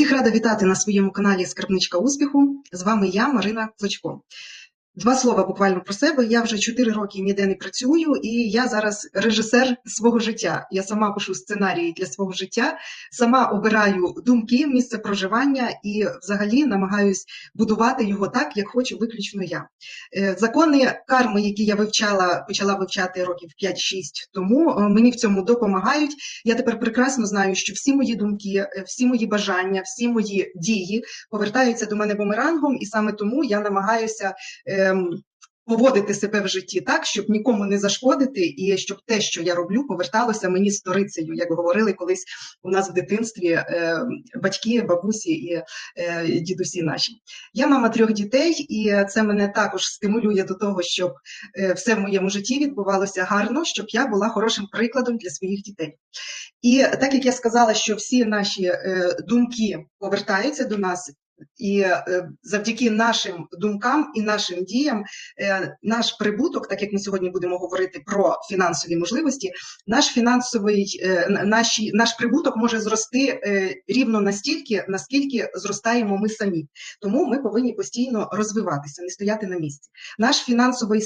Всіх рада вітати на своєму каналі Скарбничка успіху. З вами я, Марина Клочко. Два слова буквально про себе. Я вже 4 роки ніде не працюю, і я зараз режисер свого життя. Я сама пишу сценарії для свого життя, сама обираю думки, місце проживання і взагалі намагаюсь будувати його так, як хочу виключно я. Е, закони карми, які я вивчала, почала вивчати років 5-6 тому, е, мені в цьому допомагають. Я тепер прекрасно знаю, що всі мої думки, е, всі мої бажання, всі мої дії повертаються до мене бумерангом, і саме тому я намагаюся. Ем, поводити себе в житті так, щоб нікому не зашкодити, і щоб те, що я роблю, поверталося мені сторицею, як говорили колись у нас в дитинстві е, батьки, бабусі і е, дідусі наші. Я мама трьох дітей, і це мене також стимулює до того, щоб е, все в моєму житті відбувалося гарно, щоб я була хорошим прикладом для своїх дітей. І так як я сказала, що всі наші е, думки повертаються до нас, і е, завдяки нашим думкам і нашим діям, е, наш прибуток, так як ми сьогодні будемо говорити про фінансові можливості, наш фінансовий е, наші, наш прибуток може зрости рівно настільки, наскільки зростаємо ми самі. Тому ми повинні постійно розвиватися, не стояти на місці. Наш фінансовий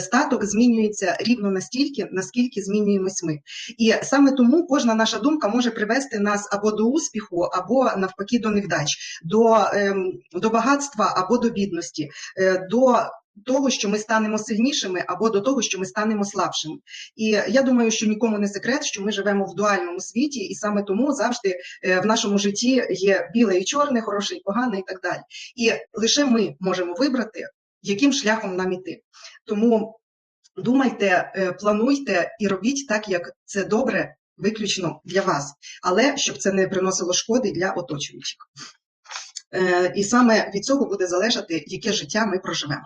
статок змінюється рівно настільки, наскільки змінюємось ми. І саме тому кожна наша думка може привести нас або до успіху, або навпаки до невдач. до до багатства або до бідності, е, до того, що ми станемо сильнішими, або до того, що ми станемо слабшими. І я думаю, що нікому не секрет, що ми живемо в дуальному світі, і саме тому завжди е, в нашому житті є біле і чорне, хороше і погане, і так далі. І лише ми можемо вибрати, яким шляхом нам іти. Тому думайте, е, плануйте і робіть так, як це добре, виключно для вас, але щоб це не приносило шкоди для оточуючих. Е, і саме від цього буде залежати, яке життя ми проживемо.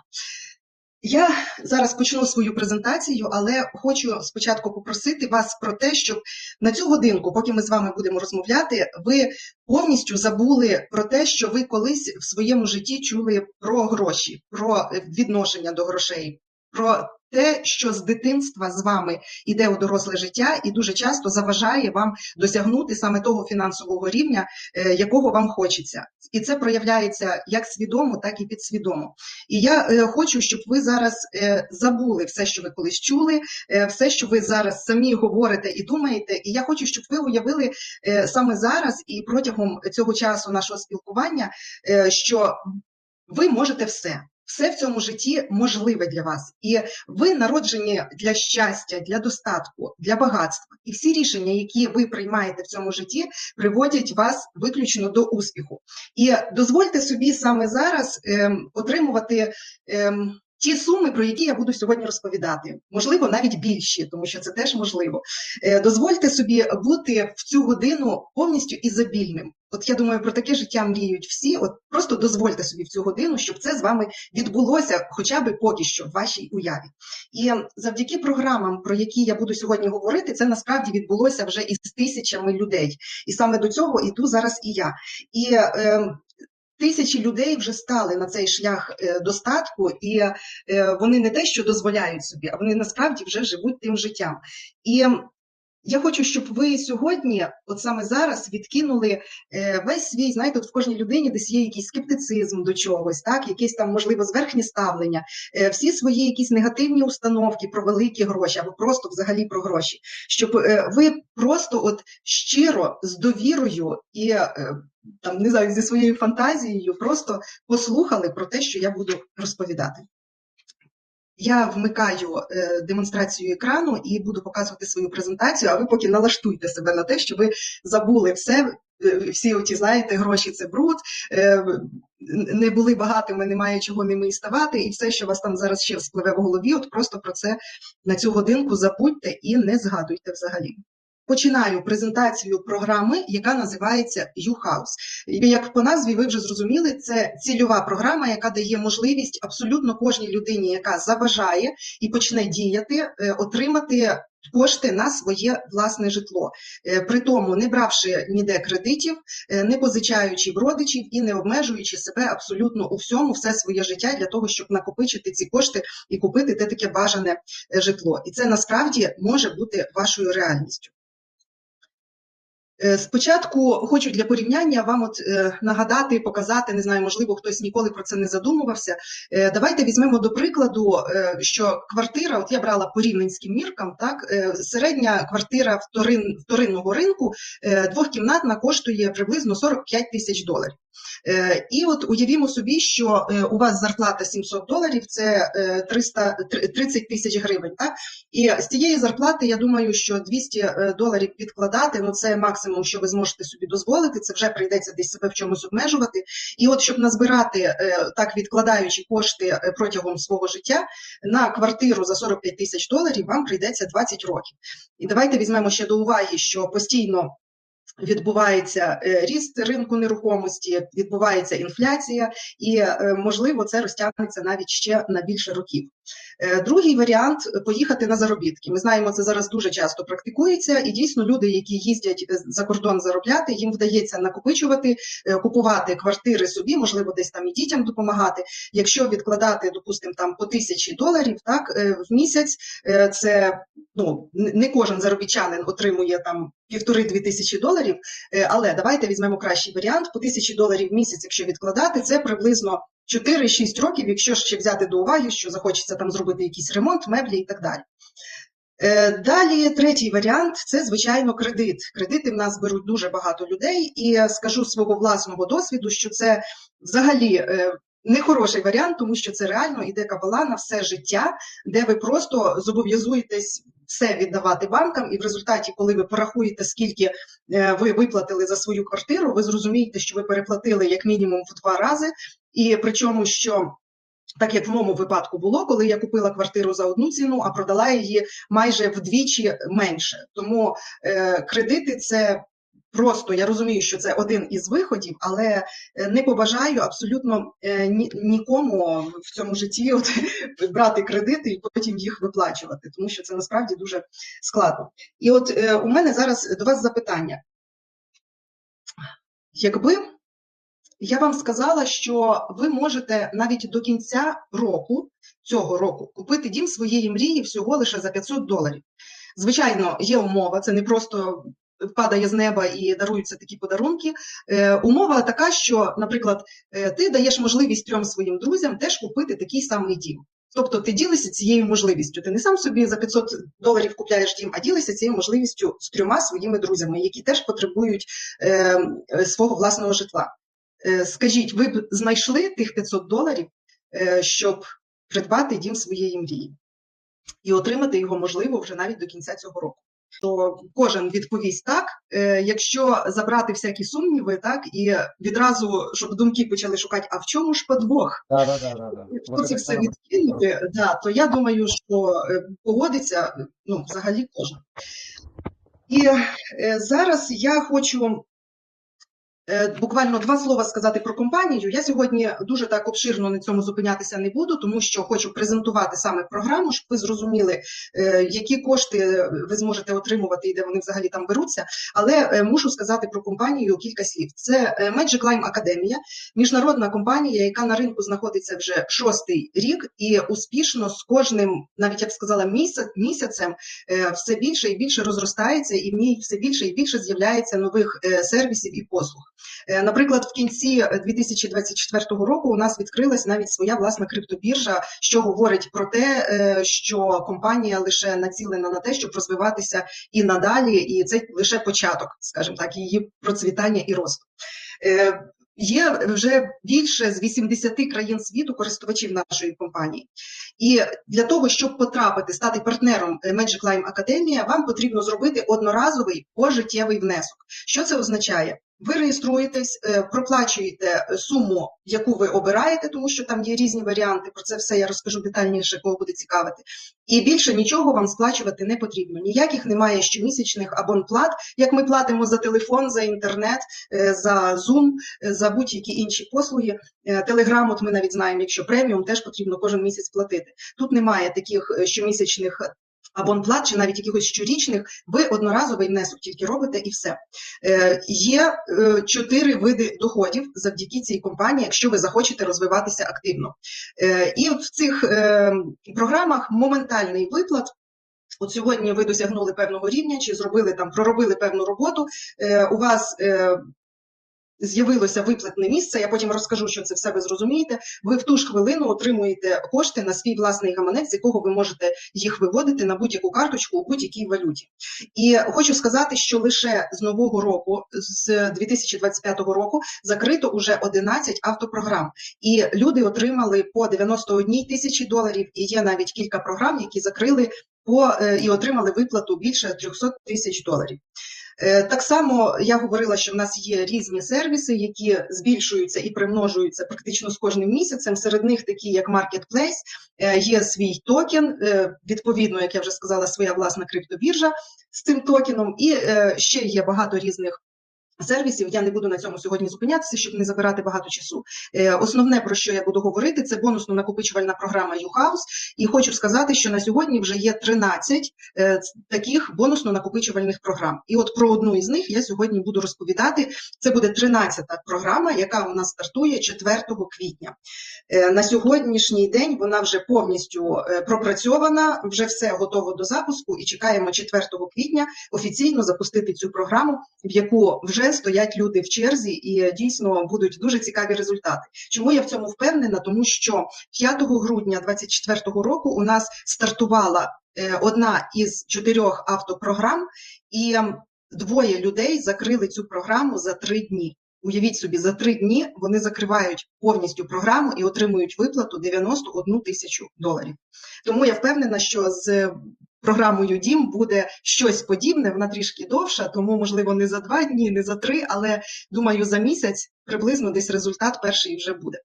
Я зараз почну свою презентацію, але хочу спочатку попросити вас про те, щоб на цю годинку, поки ми з вами будемо розмовляти, ви повністю забули про те, що ви колись в своєму житті чули про гроші, про відношення до грошей, про те, що з дитинства з вами йде у доросле життя, і дуже часто заважає вам досягнути саме того фінансового рівня, е, якого вам хочеться. І це проявляється як свідомо, так і підсвідомо. І я е, хочу, щоб ви зараз е, забули все, що ви колись чули, все, що ви зараз самі говорите і думаєте. І я хочу, щоб ви уявили саме зараз і протягом цього часу нашого спілкування, що ви можете все. Все в цьому житті можливе для вас, і ви народжені для щастя, для достатку, для багатства. І всі рішення, які ви приймаєте в цьому житті, приводять вас виключно до успіху. І дозвольте собі саме зараз ем, отримувати. Ем, Ті суми, про які я буду сьогодні розповідати, можливо, навіть більші, тому що це теж можливо. Е, дозвольте собі бути в цю годину повністю ізобільним. От я думаю, про таке життя мріють всі. От просто дозвольте собі в цю годину, щоб це з вами відбулося, хоча б поки що в вашій уяві. І завдяки програмам, про які я буду сьогодні говорити, це насправді відбулося вже із тисячами людей. І саме до цього іду зараз і я. І е, Тисячі людей вже стали на цей шлях е, достатку, і е, вони не те, що дозволяють собі, а вони насправді вже живуть тим життям. І я хочу, щоб ви сьогодні, от саме зараз, відкинули е, весь свій, знаєте, от в кожній людині десь є якийсь скептицизм до чогось, так, якесь там, можливо, зверхнє ставлення, е, всі свої якісь негативні установки про великі гроші або просто взагалі про гроші, щоб е, ви просто от щиро з довірою і там не знаю, зі своєю фантазією просто послухали про те, що я буду розповідати. Я вмикаю е, демонстрацію екрану і буду показувати свою презентацію, а ви поки налаштуйте себе на те, що ви забули все. Е, всі оті, знаєте, гроші це бруд, е, не були багатими, немає чого ними ставати, і все, що вас там зараз ще вспливе в голові, от просто про це на цю годинку забудьте і не згадуйте взагалі. Починаю презентацію програми, яка називається YouHouse. Як по назві ви вже зрозуміли, це цільова програма, яка дає можливість абсолютно кожній людині, яка заважає і почне діяти, е, отримати кошти на своє власне житло, е, при тому не бравши ніде кредитів, е, не позичаючи в родичів і не обмежуючи себе абсолютно у всьому, все своє життя для того, щоб накопичити ці кошти і купити те таке бажане житло. І це насправді може бути вашою реальністю. Е, Спочатку хочу для порівняння вам от е, нагадати, показати, не знаю, можливо, хтось ніколи про це не задумувався. Е, Давайте візьмемо до прикладу, що квартира, от я брала по рівненським міркам, так середня квартира вторин, вторинного ринку двохкімнатна коштує приблизно 45 тисяч доларів. Е, І от уявімо собі, що е, у вас зарплата 700 доларів, це е, 300, 30 тисяч гривень. Так? І з цієї зарплати, я думаю, що 200 е, доларів відкладати, ну це максимум, що ви зможете собі дозволити, це вже прийдеться десь себе в чомусь обмежувати. І от щоб назбирати, е, так відкладаючи кошти е, протягом свого життя, на квартиру за 45 тисяч доларів вам прийдеться 20 років. І давайте візьмемо ще до уваги, що постійно відбувається е, ріст ринку нерухомості, відбувається інфляція, і е, можливо це розтягнеться навіть ще на більше років. Е, Другий варіант поїхати на заробітки. Ми знаємо, це зараз дуже часто практикується, і дійсно люди, які їздять е, за кордон заробляти, їм вдається накопичувати, е, купувати квартири собі, можливо, десь там і дітям допомагати. Якщо відкладати, допустимо, там по тисячі доларів, так е, в місяць е, це ну не кожен заробітчанин отримує там півтори-дві тисячі доларів. е, Але давайте візьмемо кращий варіант по тисячі доларів в місяць, якщо відкладати, це приблизно 4-6 років, якщо ще взяти до уваги, що захочеться там зробити якийсь ремонт, меблі і так далі. Е, Далі третій варіант це звичайно кредит. Кредити в нас беруть дуже багато людей, і е, скажу свого власного досвіду, що це взагалі е, нехороший варіант, тому що це реально іде кабала на все життя, де ви просто зобов'язуєтесь все віддавати банкам, і в результаті, коли ви порахуєте, скільки е, ви виплатили за свою квартиру, ви зрозумієте, що ви переплатили як мінімум в два рази, і причому що. Так як в моєму випадку було, коли я купила квартиру за одну ціну, а продала її майже вдвічі менше. Тому е, кредити це просто я розумію, що це один із виходів, але е, не побажаю абсолютно е, ні, нікому в цьому житті от, брати кредити і потім їх виплачувати, тому що це насправді дуже складно. І от е, у мене зараз до вас запитання. Якби я вам сказала, що ви можете навіть до кінця року, цього року, купити дім своєї мрії всього лише за 500 доларів. Звичайно, є умова, це не просто падає з неба і даруються такі подарунки. Е, умова така, що, наприклад, е, ти даєш можливість трьом своїм друзям теж купити такий самий дім. Тобто ти ділишся цією можливістю. Ти не сам собі за 500 доларів купляєш дім, а ділишся цією можливістю з трьома своїми друзями, які теж потребують е, е, свого власного житла. Е, Скажіть, ви б знайшли тих 500 доларів, е, щоб придбати дім своєї мрії і отримати його можливо вже навіть до кінця цього року? То кожен відповість так. Е, Якщо забрати всякі сумніви, так і відразу, щоб думки почали шукати, а в чому ж подвох? Да, да, да, да, да. Якщо це все відкинути, да, то я думаю, що погодиться ну, взагалі кожен. І зараз я хочу буквально два слова сказати про компанію. Я сьогодні дуже так обширно на цьому зупинятися не буду, тому що хочу презентувати саме програму, щоб ви зрозуміли, е, які кошти ви зможете отримувати і де вони взагалі там беруться. Але е, мушу сказати про компанію кілька слів. Це е, Magic Lime Academia, міжнародна компанія, яка на ринку знаходиться вже шостий рік, і успішно з кожним, навіть я б сказала, місяць, місяцем е, все більше і більше розростається, і в ній все більше і більше з'являється нових е, сервісів і послуг. Е, Наприклад, в кінці 2024 року у нас відкрилась навіть своя власна криптобіржа, що говорить про те, е, що компанія лише націлена на те, щоб розвиватися і надалі, і це лише початок, скажімо так, її процвітання і росту. Е, Є вже більше з 80 країн світу користувачів нашої компанії. І для того, щоб потрапити, стати партнером е, Magic Lime Academia, вам потрібно зробити одноразовий пожиттєвий внесок. Що це означає? Ви реєструєтесь, е, проплачуєте суму, яку ви обираєте, тому що там є різні варіанти. Про це все я розкажу детальніше, кого буде цікавити. І більше нічого вам сплачувати не потрібно. Ніяких немає щомісячних абонплат, як ми платимо за телефон, за інтернет, е, за Zoom, е, за будь-які інші послуги. Телеграм, от ми навіть знаємо, якщо преміум, теж потрібно кожен місяць платити. Тут немає таких щомісячних абонплат чи навіть якихось щорічних, ви одноразовий внесок тільки робите і все. Е, є е, чотири види доходів завдяки цій компанії, якщо ви захочете розвиватися активно. Е, і в цих програмах моментальний виплат. От сьогодні ви досягнули певного рівня, чи зробили там, проробили певну роботу. У вас з'явилося виплатне місце. Я потім розкажу, що це все ви зрозумієте. Ви в ту ж хвилину отримуєте кошти на свій власний гаманець, з якого ви можете їх виводити на будь-яку карточку у будь-якій валюті. І хочу сказати, що лише з нового року, з 2025 року, закрито уже 11 автопрограм, і люди отримали по 91 тисячі доларів. І є навіть кілька програм, які закрили по е, і отримали виплату більше 300 тисяч доларів. Е, Так само я говорила, що в нас є різні сервіси, які збільшуються і примножуються практично з кожним місяцем. Серед них такі, як Marketplace, е, є свій токен, е, відповідно, як я вже сказала, своя власна криптобіржа з цим токеном, і ще є багато різних. Сервісів я не буду на цьому сьогодні зупинятися, щоб не забирати багато часу. Е, Основне про що я буду говорити, це бонусно накопичувальна програма YouHouse. І хочу сказати, що на сьогодні вже є 13 е, таких бонусно накопичувальних програм. І от про одну із них я сьогодні буду розповідати. Це буде 13-та програма, яка у нас стартує 4 квітня. Е, На сьогоднішній день вона вже повністю пропрацьована, вже все готово до запуску, і чекаємо 4 квітня офіційно запустити цю програму, в яку вже стоять люди в черзі, і дійсно будуть дуже цікаві результати. Чому я в цьому впевнена? Тому що 5 грудня 2024 року у нас стартувала е, одна із чотирьох автопрограм, і ем, двоє людей закрили цю програму за три дні. Уявіть собі, за три дні вони закривають повністю програму і отримують виплату 91 тисячу доларів. Тому я впевнена, що з програмою Дім буде щось подібне, вона трішки довша, тому можливо не за два дні, не за три, але думаю, за місяць приблизно десь результат перший вже буде.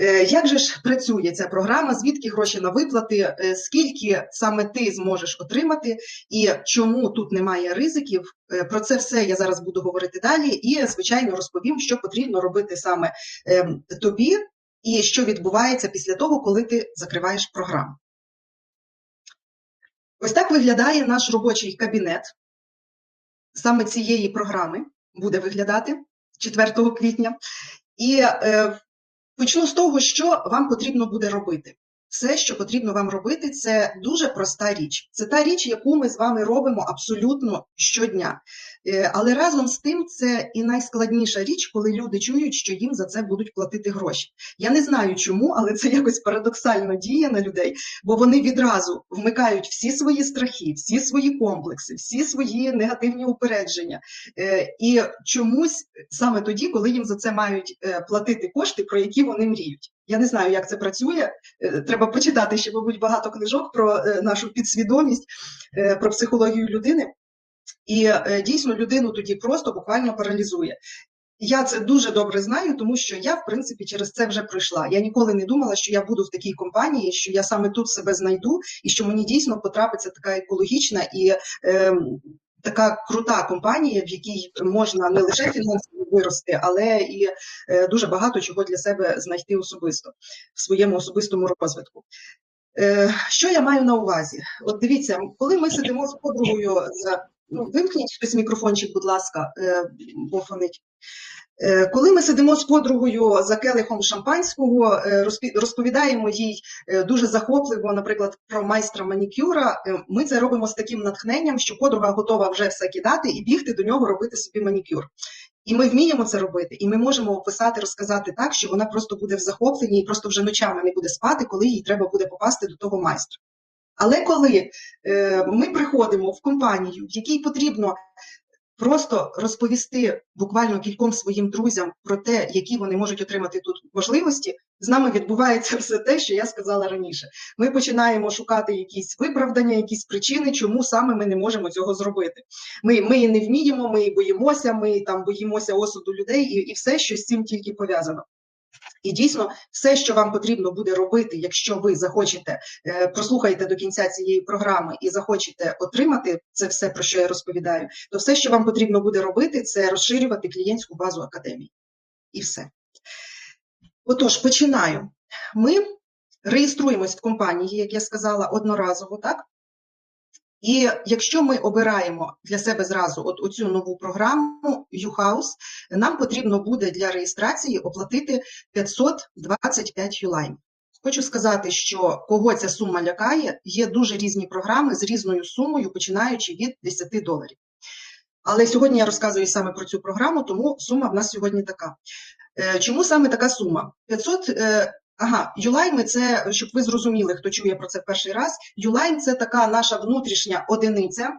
Е, Як же ж працює ця програма? Звідки гроші на виплати? Е, Скільки саме ти зможеш отримати, і чому тут немає ризиків? Е, Про це все я зараз буду говорити далі. І звичайно розповім, що потрібно робити саме ем, тобі, і що відбувається після того, коли ти закриваєш програму. Ось так виглядає наш робочий кабінет. Саме цієї програми буде виглядати 4 квітня. І е, почну з того, що вам потрібно буде робити. Все, що потрібно вам робити, це дуже проста річ. Це та річ, яку ми з вами робимо абсолютно щодня. Е, Але разом з тим це і найскладніша річ, коли люди чують, що їм за це будуть платити гроші. Я не знаю чому, але це якось парадоксально діє на людей, бо вони відразу вмикають всі свої страхи, всі свої комплекси, всі свої негативні упередження. Е, І чомусь саме тоді, коли їм за це мають е, платити кошти, про які вони мріють. Я не знаю, як це працює. Треба почитати ще, мабуть, багато книжок про нашу підсвідомість, про психологію людини. І е, дійсно людину тоді просто буквально паралізує. Я це дуже добре знаю, тому що я, в принципі, через це вже пройшла. Я ніколи не думала, що я буду в такій компанії, що я саме тут себе знайду, і що мені дійсно потрапиться така екологічна і е, така крута компанія, в якій можна не лише фінансово вирости, але і е, дуже багато чого для себе знайти особисто в своєму особистому розвитку. Е, Що я маю на увазі? От дивіться, коли ми сидимо з подругою за ну, вимкніть хтось мікрофончик, будь ласка, е, бо фонить. Е, Коли ми сидимо з подругою за келихом шампанського, е, розповідаємо їй е, дуже захопливо, наприклад, про майстра манікюра, е, ми це робимо з таким натхненням, що подруга готова вже все кидати і бігти до нього робити собі манікюр. І ми вміємо це робити, і ми можемо описати, розказати так, що вона просто буде в захопленні і просто вже ночами не буде спати, коли їй треба буде попасти до того майстра. Але коли е, ми приходимо в компанію, в якій потрібно просто розповісти буквально кільком своїм друзям про те, які вони можуть отримати тут можливості, з нами відбувається все те, що я сказала раніше. Ми починаємо шукати якісь виправдання, якісь причини, чому саме ми не можемо цього зробити. Ми, ми не вміємо, ми боїмося, ми там боїмося осуду людей, і, і все, що з цим тільки пов'язано. І дійсно, все, що вам потрібно буде робити, якщо ви захочете е, прослухаєте до кінця цієї програми і захочете отримати це все, про що я розповідаю, то все, що вам потрібно буде робити, це розширювати клієнтську базу академії. І все. Отож, починаю. Ми реєструємось в компанії, як я сказала, одноразово, так? І якщо ми обираємо для себе зразу от оцю нову програму YouHouse, нам потрібно буде для реєстрації оплатити 525 юлайн. Хочу сказати, що кого ця сума лякає, є дуже різні програми з різною сумою, починаючи від 10 доларів. Але сьогодні я розказую саме про цю програму, тому сума в нас сьогодні така. Е, чому саме така сума? 500, е, ага, Юлайми це, щоб ви зрозуміли, хто чує про це перший раз. Юлайн це така наша внутрішня одиниця,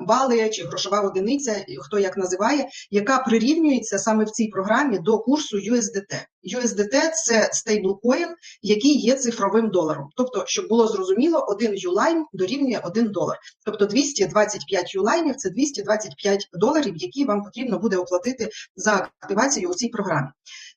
бали чи грошова одиниця, хто як називає, яка прирівнюється саме в цій програмі до курсу USDT. USDT – це стейблкоін, який є цифровим доларом. Тобто, щоб було зрозуміло, один юлайн дорівнює 1 долар. Тобто 225 юлайнів це 225 доларів, які вам потрібно буде оплатити за активацію у цій програмі.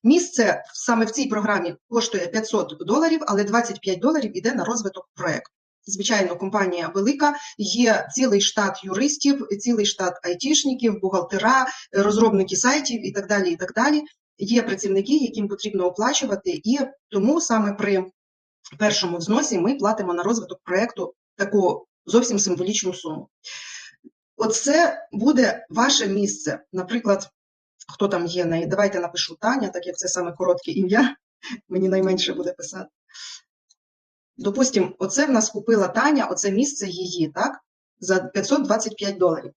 Місце саме в цій програмі коштує 500 доларів, але 25 доларів іде на розвиток проекту. Звичайно, компанія велика, є цілий штат юристів, цілий штат айтішників, бухгалтера, розробники сайтів і так далі. і так далі. Є працівники, яким потрібно оплачувати, і тому саме при першому взносі ми платимо на розвиток проєкту таку зовсім символічну суму. Оце буде ваше місце. Наприклад, хто там є, давайте напишу Таня, так як це саме коротке ім'я, мені найменше буде писати. Допустимо, оце в нас купила Таня, оце місце її, так? За 525 доларів.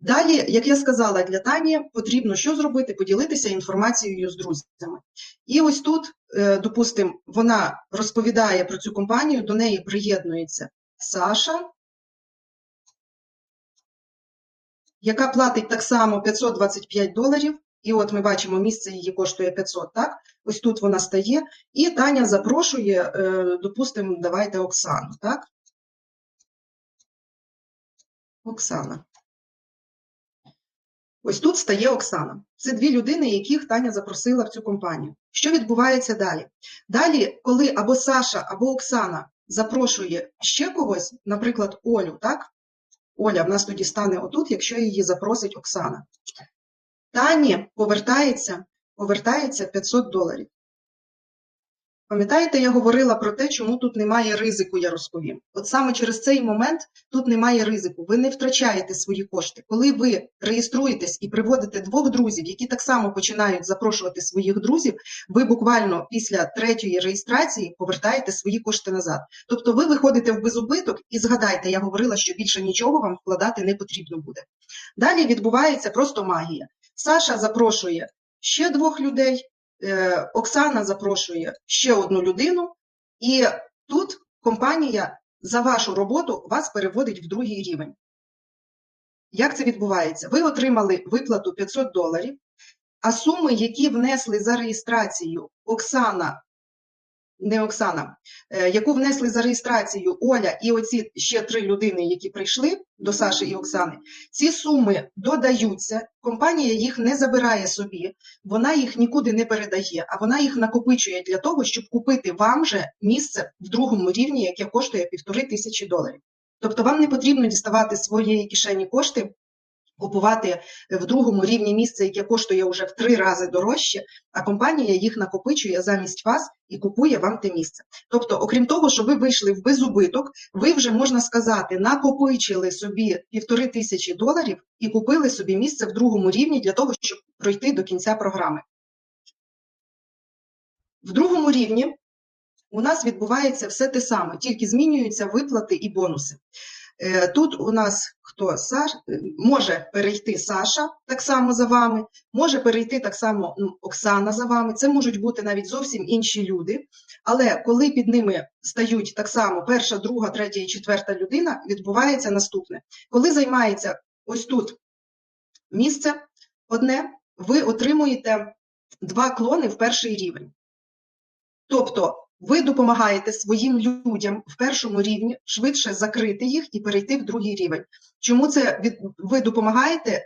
Далі, як я сказала, для Тані потрібно що зробити? Поділитися інформацією з друзями. І ось тут, е, допустимо, вона розповідає про цю компанію, до неї приєднується Саша, яка платить так само 525 доларів. І от ми бачимо, місце її коштує 500, так? Ось тут вона стає, і Таня запрошує, е, допустимо, давайте Оксану, так? Оксана. Ось тут стає Оксана. Це дві людини, яких Таня запросила в цю компанію. Що відбувається далі? Далі, коли або Саша, або Оксана запрошує ще когось, наприклад, Олю, так? Оля в нас тоді стане отут, якщо її запросить Оксана. Тані повертається, повертається 500 доларів. Пам'ятаєте, я говорила про те, чому тут немає ризику, я розповім. От саме через цей момент тут немає ризику. Ви не втрачаєте свої кошти. Коли ви реєструєтесь і приводите двох друзів, які так само починають запрошувати своїх друзів, ви буквально після третьої реєстрації повертаєте свої кошти назад. Тобто ви виходите в безубиток і згадайте, я говорила, що більше нічого вам вкладати не потрібно буде. Далі відбувається просто магія. Саша запрошує ще двох людей, е, Оксана запрошує ще одну людину, і тут компанія за вашу роботу вас переводить в другий рівень. Як це відбувається? Ви отримали виплату 500 доларів, а суми, які внесли за реєстрацію Оксана не Оксана, е, яку внесли за реєстрацію Оля і оці ще три людини, які прийшли до Саші і Оксани, ці суми додаються, компанія їх не забирає собі, вона їх нікуди не передає, а вона їх накопичує для того, щоб купити вам же місце в другому рівні, яке коштує півтори тисячі доларів. Тобто вам не потрібно діставати своєї кишені кошти купувати в другому рівні місце, яке коштує вже в три рази дорожче, а компанія їх накопичує замість вас і купує вам те місце. Тобто, окрім того, що ви вийшли в безубиток, ви вже можна сказати, накопичили собі півтори тисячі доларів і купили собі місце в другому рівні для того, щоб пройти до кінця програми. В другому рівні у нас відбувається все те саме, тільки змінюються виплати і бонуси. Е, тут у нас хто Саш, може перейти Саша так само за вами, може перейти так само ну, Оксана за вами. Це можуть бути навіть зовсім інші люди. Але коли під ними стають так само перша, друга, третя і четверта людина, відбувається наступне. Коли займається ось тут місце одне, ви отримуєте два клони в перший рівень. Тобто ви допомагаєте своїм людям в першому рівні швидше закрити їх і перейти в другий рівень. Чому це від ви допомагаєте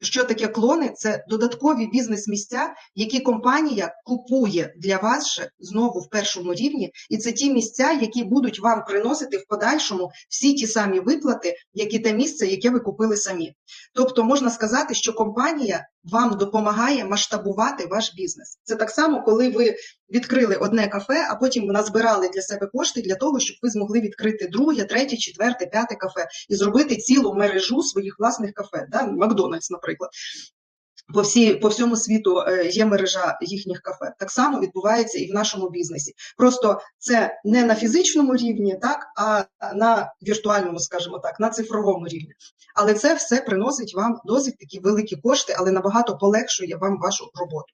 що таке клони? Це додаткові бізнес-місця, які компанія купує для вас ще знову в першому рівні, і це ті місця, які будуть вам приносити в подальшому всі ті самі виплати, як і те місце, яке ви купили самі. Тобто можна сказати, що компанія вам допомагає масштабувати ваш бізнес. Це так само, коли ви відкрили одне кафе, а потім назбирали для себе кошти для того, щоб ви змогли відкрити друге, третє, четверте, п'яте кафе і зробити цілу мережу своїх власних кафе, да? Макдональдс, наприклад. По, всій, по всьому світу е, є мережа їхніх кафе. Так само відбувається і в нашому бізнесі. Просто це не на фізичному рівні, так, а на віртуальному, скажімо так, на цифровому рівні. Але це все приносить вам досить такі великі кошти, але набагато полегшує вам вашу роботу.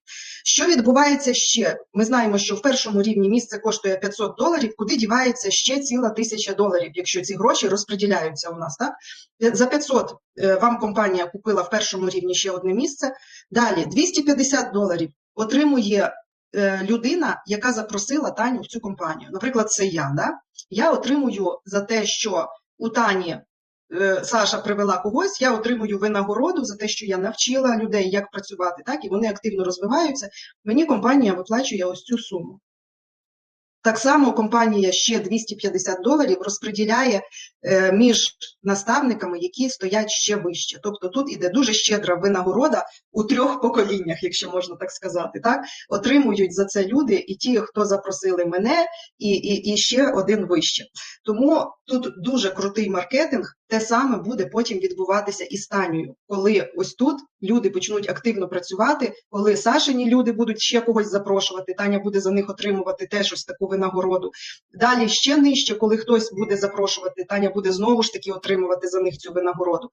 Що відбувається ще? Ми знаємо, що в першому рівні місце коштує 500 доларів, куди дівається ще ціла тисяча доларів, якщо ці гроші розподіляються у нас. Так? За 500 е, вам компанія купила в першому рівні ще одне місце. Далі 250 доларів отримує е, людина, яка запросила Таню в цю компанію. Наприклад, це я. Да? Я отримую за те, що у Тані е, Саша привела когось, я отримую винагороду за те, що я навчила людей, як працювати, так, і вони активно розвиваються. Мені компанія виплачує ось цю суму. Так само компанія ще 250 доларів розподіляє е, між наставниками, які стоять ще вище. Тобто тут іде дуже щедра винагорода у трьох поколіннях, якщо можна так сказати. Так? Отримують за це люди і ті, хто запросили мене, і, і, і ще один вище. Тому тут дуже крутий маркетинг. Те саме буде потім відбуватися і з коли ось тут люди почнуть активно працювати, коли Сашині люди будуть ще когось запрошувати, Таня буде за них отримувати теж ось таку винагороду. Далі ще нижче, коли хтось буде запрошувати, Таня буде знову ж таки отримувати за них цю винагороду.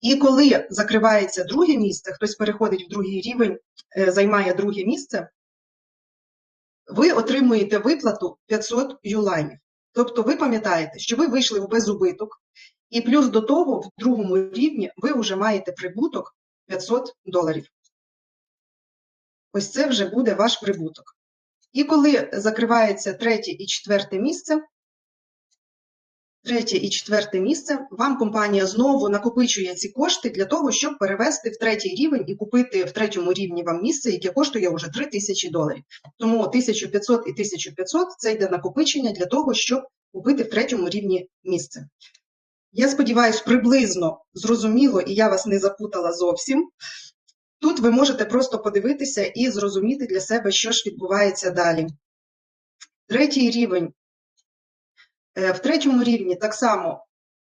І коли закривається друге місце, хтось переходить в другий рівень, е, займає друге місце, ви отримуєте виплату 500 юланів. Тобто ви пам'ятаєте, що ви вийшли в безубиток, і плюс до того, в другому рівні ви вже маєте прибуток 500 доларів. Ось це вже буде ваш прибуток. І коли закривається третє і четверте місце, третє і четверте місце, вам компанія знову накопичує ці кошти для того, щоб перевести в третій рівень і купити в третьому рівні вам місце, яке коштує вже 3000 доларів. Тому 1500 і 1500 це йде накопичення для того, щоб купити в третьому рівні місце. Я сподіваюся, приблизно зрозуміло, і я вас не запутала зовсім. Тут ви можете просто подивитися і зрозуміти для себе, що ж відбувається далі. Третій рівень. Е, в третьому рівні так само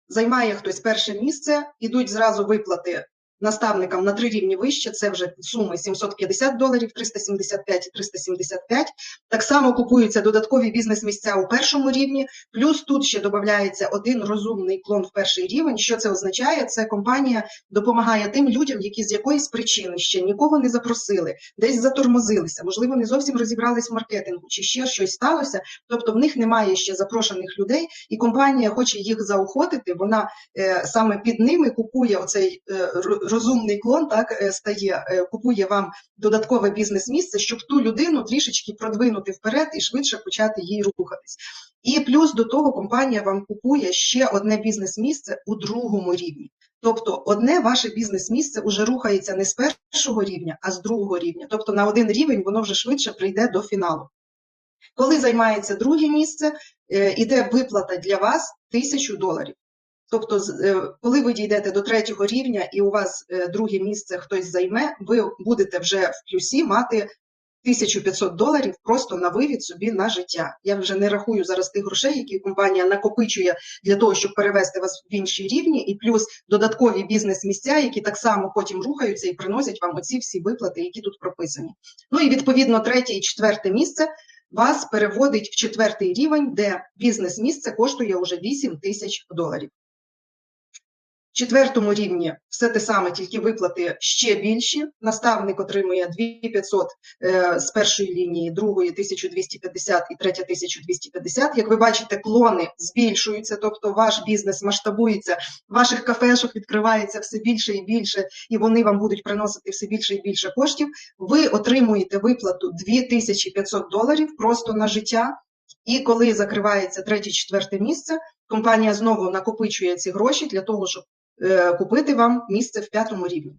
займає хтось перше місце, ідуть зразу виплати наставникам на три рівні вище, це вже суми 750 доларів, 375 і 375. Так само купуються додаткові бізнес-місця у першому рівні, плюс тут ще додається один розумний клон в перший рівень. Що це означає? Це компанія допомагає тим людям, які з якоїсь причини ще нікого не запросили, десь затормозилися, можливо, не зовсім розібрались в маркетингу, чи ще щось сталося. Тобто в них немає ще запрошених людей, і компанія хоче їх заохотити. Вона е, саме під ними купує оцей е, розумний клон так е, стає, е, купує вам додаткове бізнес-місце, щоб ту людину трішечки продвинути вперед і швидше почати їй рухатись. І плюс до того компанія вам купує ще одне бізнес-місце у другому рівні. Тобто одне ваше бізнес-місце вже рухається не з першого рівня, а з другого рівня. Тобто на один рівень воно вже швидше прийде до фіналу. Коли займається друге місце, е, іде виплата для вас тисячу доларів. Тобто, е, коли ви дійдете до третього рівня і у вас е, друге місце хтось займе, ви будете вже в плюсі мати 1500 доларів просто на вивід собі на життя. Я вже не рахую зараз тих грошей, які компанія накопичує для того, щоб перевести вас в інші рівні, і плюс додаткові бізнес-місця, які так само потім рухаються і приносять вам оці всі виплати, які тут прописані. Ну і відповідно третє і четверте місце. Вас переводить в четвертий рівень, де бізнес-місце коштує вже 8 тисяч доларів четвертому рівні все те саме, тільки виплати ще більші. Наставник отримує 2500 е, з першої лінії, другої 1250 і третя 1250. Як ви бачите, клони збільшуються, тобто ваш бізнес масштабується, ваших кафешок відкривається все більше і більше, і вони вам будуть приносити все більше і більше коштів. Ви отримуєте виплату 2500 доларів просто на життя. І коли закривається третє, четверте місце, компанія знову накопичує ці гроші для того, щоб купити вам місце в п'ятому рівні.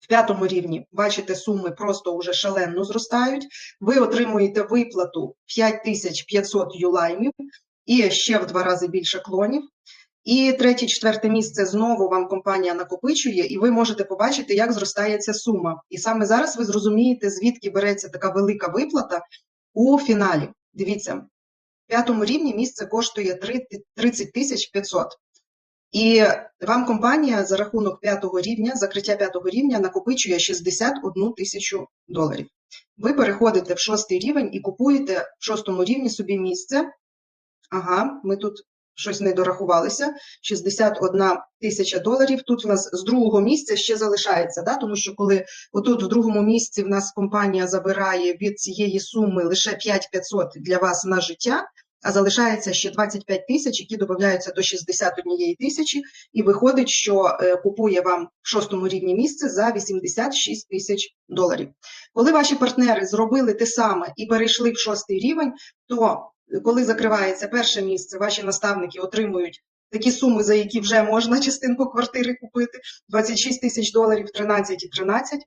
В п'ятому рівні, бачите, суми просто вже шалено зростають. Ви отримуєте виплату 5500 юлаймів і ще в два рази більше клонів. І третє, четверте місце знову вам компанія накопичує, і ви можете побачити, як зростає ця сума. І саме зараз ви зрозумієте, звідки береться така велика виплата у фіналі. Дивіться, в п'ятому рівні місце коштує 30 тисяч 500. І вам компанія за рахунок п'ятого рівня, закриття п'ятого рівня накопичує 61 тисячу доларів. Ви переходите в шостий рівень і купуєте в шостому рівні собі місце. Ага, ми тут щось не дорахувалися. 61 тисяча доларів. Тут у нас з другого місця ще залишається, да? тому що коли отут в другому місці в нас компанія забирає від цієї суми лише 5500 для вас на життя. А залишається ще 25 тисяч, які додаються до 61 тисячі, і виходить, що е, купує вам в шостому рівні місце за 86 тисяч доларів. Коли ваші партнери зробили те саме і перейшли в шостий рівень, то коли закривається перше місце, ваші наставники отримують такі суми, за які вже можна частинку квартири купити: 26 тисяч доларів, 13 і 13.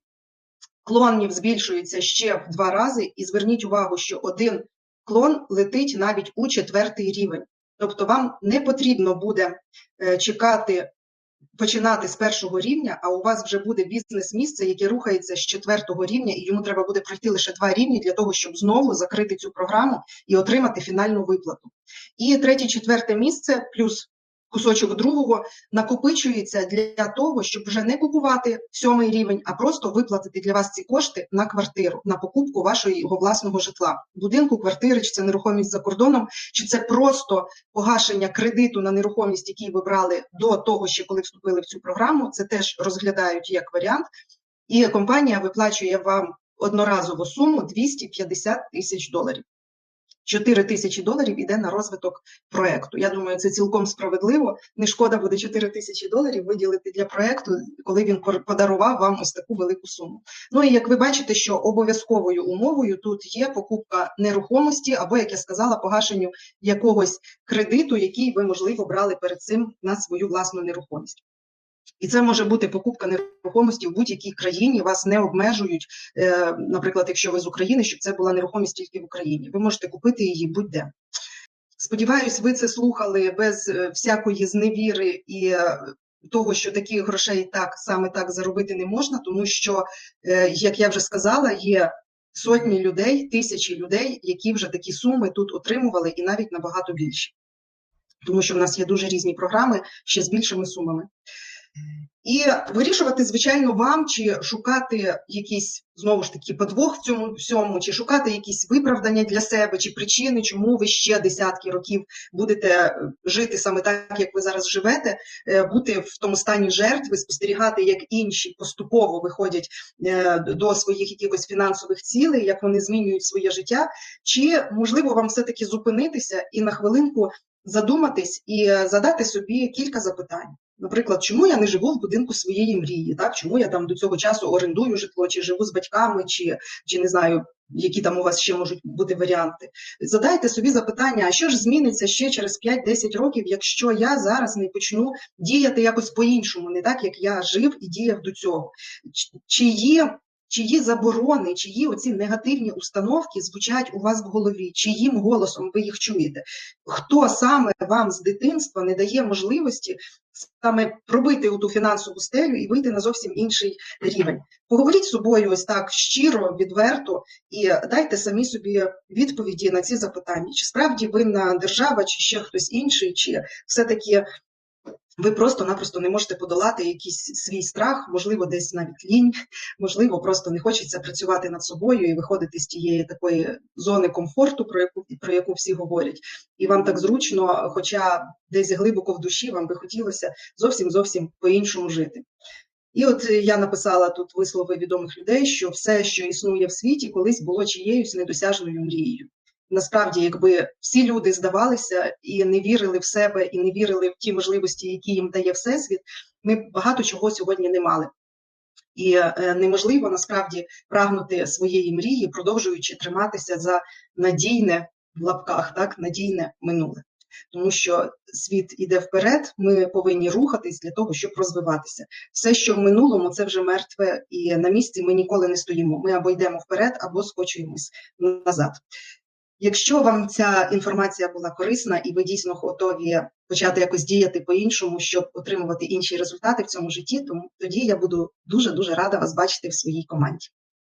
Клонів збільшується ще в два рази, і зверніть увагу, що один клон летить навіть у четвертий рівень. Тобто вам не потрібно буде е, чекати, починати з першого рівня, а у вас вже буде бізнес-місце, яке рухається з четвертого рівня, і йому треба буде пройти лише два рівні для того, щоб знову закрити цю програму і отримати фінальну виплату. І третє, четверте місце, плюс кусочок другого накопичується для того, щоб вже не купувати сьомий рівень, а просто виплатити для вас ці кошти на квартиру, на покупку вашого власного житла, будинку, квартири, чи це нерухомість за кордоном, чи це просто погашення кредиту на нерухомість, який ви брали до того, ще коли вступили в цю програму. Це теж розглядають як варіант, і компанія виплачує вам одноразову суму 250 тисяч доларів. 4 тисячі доларів іде на розвиток проекту. Я думаю, це цілком справедливо. Не шкода буде 4 тисячі доларів виділити для проекту, коли він подарував вам ось таку велику суму. Ну і як ви бачите, що обов'язковою умовою тут є покупка нерухомості, або, як я сказала, погашенню якогось кредиту, який ви, можливо, брали перед цим на свою власну нерухомість. І це може бути покупка нерухомості в будь-якій країні. Вас не обмежують, е, наприклад, якщо ви з України, щоб це була нерухомість тільки в Україні. Ви можете купити її будь-де. Сподіваюсь, ви це слухали без е, всякої зневіри і е, того, що таких грошей так саме так заробити не можна, тому що, як я вже сказала, є сотні людей, тисячі людей, які вже такі суми тут отримували, і навіть набагато більше. Тому що в нас є дуже різні програми ще з більшими сумами. І вирішувати, звичайно, вам, чи шукати якийсь знову ж таки подвох в цьому всьому, чи шукати якісь виправдання для себе, чи причини, чому ви ще десятки років будете е, жити саме так, як ви зараз живете, е, бути в тому стані жертви, спостерігати, як інші поступово виходять е, до своїх якихось фінансових цілей, як вони змінюють своє життя, чи можливо вам все-таки зупинитися і на хвилинку задуматись і задати собі кілька запитань. Наприклад, чому я не живу в будинку своєї мрії, так чому я там до цього часу орендую житло, чи живу з батьками, чи чи не знаю, які там у вас ще можуть бути варіанти. Задайте собі запитання, а що ж зміниться ще через 5-10 років, якщо я зараз не почну діяти якось по-іншому, не так як я жив і діяв до цього. Чи є чиї заборони, чиї оці негативні установки звучать у вас в голові, чиїм голосом ви їх чуєте? Хто саме вам з дитинства не дає можливості саме пробити ту фінансову стелю і вийти на зовсім інший рівень? Поговоріть з собою ось так щиро, відверто і дайте самі собі відповіді на ці запитання: чи справді винна держава, чи ще хтось інший, чи все-таки ви просто-напросто не можете подолати якийсь свій страх, можливо, десь навіть лінь, можливо, просто не хочеться працювати над собою і виходити з тієї такої зони комфорту, про яку про яку всі говорять, і вам так зручно, хоча десь глибоко в душі вам би хотілося зовсім зовсім по-іншому жити. І от я написала тут вислови відомих людей, що все, що існує в світі, колись було чиєюсь недосяжною мрією насправді, якби всі люди здавалися і не вірили в себе, і не вірили в ті можливості, які їм дає всесвіт, ми багато чого сьогодні не мали. І е, неможливо насправді прагнути своєї мрії, продовжуючи триматися за надійне в лапках, так надійне минуле. Тому що світ іде вперед, ми повинні рухатись для того, щоб розвиватися. Все, що в минулому, це вже мертве, і на місці ми ніколи не стоїмо. Ми або йдемо вперед, або скочуємось назад. Якщо вам ця інформація була корисна і ви дійсно готові почати якось діяти по-іншому, щоб отримувати інші результати в цьому житті, то тоді я буду дуже дуже рада вас бачити в своїй команді.